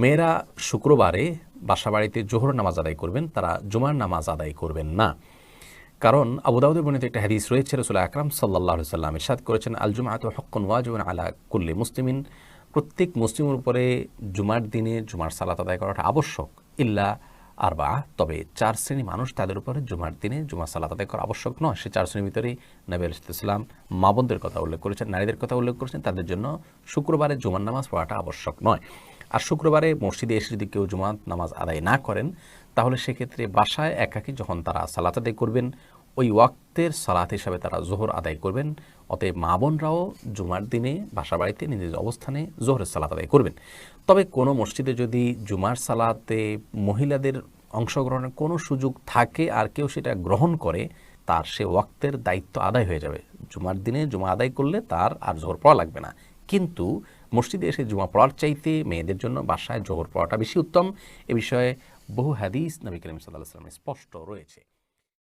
মেয়েরা শুক্রবারে বাসা বাড়িতে জোহর নামাজ আদায় করবেন, তারা জুমার নামাজ আদায় করবেন না। কারণ আবু দাউদের বর্ণিত একটা হাদিস রয়েছে, রসুল আকরাম সাল্লাহ সাল্লাম ইরশাদ করেছেন আল জুমাত হক্কন ওয়াজুন আলা কুল্লি মুসলিমিন। প্রত্যেক মুসলিমের উপরে জুমার দিনে জুমার সালাত আদায় করাটা আবশ্যক, ইল্লা আরবা তবে চার শ্রেণি মানুষ তাদের উপরে জুমার দিনে জুমার সালাত আদায় করা আবশ্যক নয়। সে চার শ্রেণির ভিতরেই নবী আলাইসালাম মা কথা উল্লেখ করেছেন, নারীদের কথা উল্লেখ করেছেন, তাদের জন্য শুক্রবারে জুমার নামাজ পড়াটা আবশ্যক নয়। আর শুক্রবারে মসজিদে এসে যদি কেউ জুমাত নামাজ আদায় না করেন, তাহলে সেক্ষেত্রে বাসায় একাকি যখন তারা সালাত আদায় করবেন, ওই ওয়াক্তের সালাত হিসাবে তারা জোহর আদায় করবেন। অতএব মা বোনরাও জুমার দিনে বাসা বাড়িতে নিজ অবস্থানে জোহরের সালাত আদায় করবেন। তবে কোনো মসজিদে যদি জুমার সালাতে মহিলাদের অংশগ্রহণের কোনো সুযোগ থাকে আর কেউ সেটা গ্রহণ করে, তার সে ওয়াক্তের দায়িত্ব আদায় হয়ে যাবে। জুমার দিনে জুমা আদায় করলে তার আর জোহর পড়া লাগবে না। কিন্তু মসজিদে এসে জুমা পড়ার চাইতে মেয়েদের জন্য বাসায় জোহর পড়াটা বেশি উত্তম। এ বিষয়ে বহু হাদিস নবী করিম সাল্লাহ সাল্লামের স্পষ্ট রয়েছে।